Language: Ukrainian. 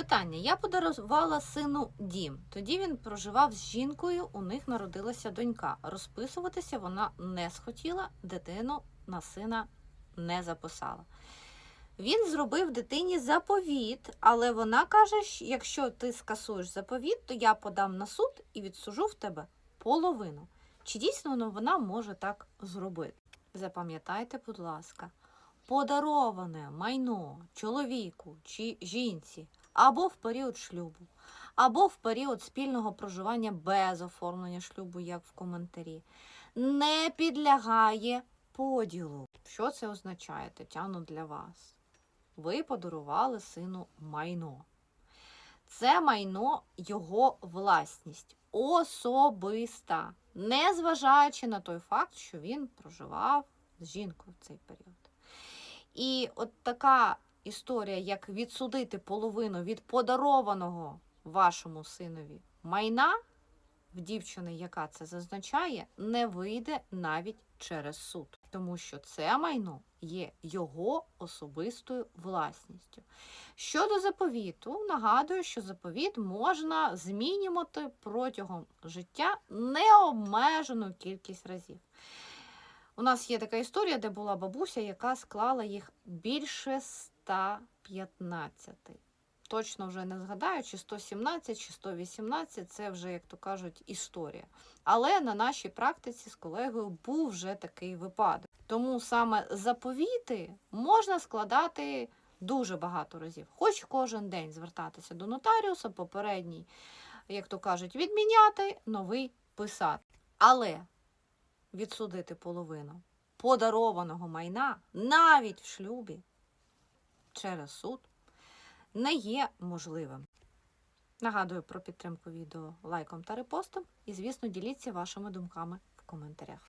Питання: я подарувала сину дім. Тоді він проживав з жінкою, у них народилася донька. Розписуватися вона не схотіла, дитину на сина не записала. Він зробив дитині заповіт, але вона каже, що якщо ти скасуєш заповіт, то я подам на суд і відсужу в тебе половину. Чи дійсно ну, вона може так зробити? Запам'ятайте, будь ласка, подароване майно чоловіку чи жінці або в період шлюбу, або в період спільного проживання без оформлення шлюбу, як в коментарі, не підлягає поділу. Що це означає, Тетяно, для вас? Ви подарували сину майно. Це майно його власність, особиста, незважаючи на той факт, що він проживав з жінкою в цей період. І от така історія, як відсудити половину від подарованого вашому синові майна в дівчини, яка це зазначає, не вийде навіть через суд, тому що це майно є його особистою власністю. Щодо заповіту, нагадую, що заповіт можна змінювати протягом життя необмежену кількість разів. У нас є така історія, де була бабуся, яка склала їх більше 115. Точно вже не згадаю, чи 117, чи 118, це вже, як то кажуть, історія. Але на нашій практиці з колегою був вже такий випадок. Тому саме заповіти можна складати дуже багато разів. Хоч кожен день звертатися до нотаріуса, попередній, як то кажуть, відміняти, новий писати. Але відсудити половину подарованого майна навіть в шлюбі через суд не є можливим. Нагадую про підтримку відео лайком та репостом і, звісно, діліться вашими думками в коментарях.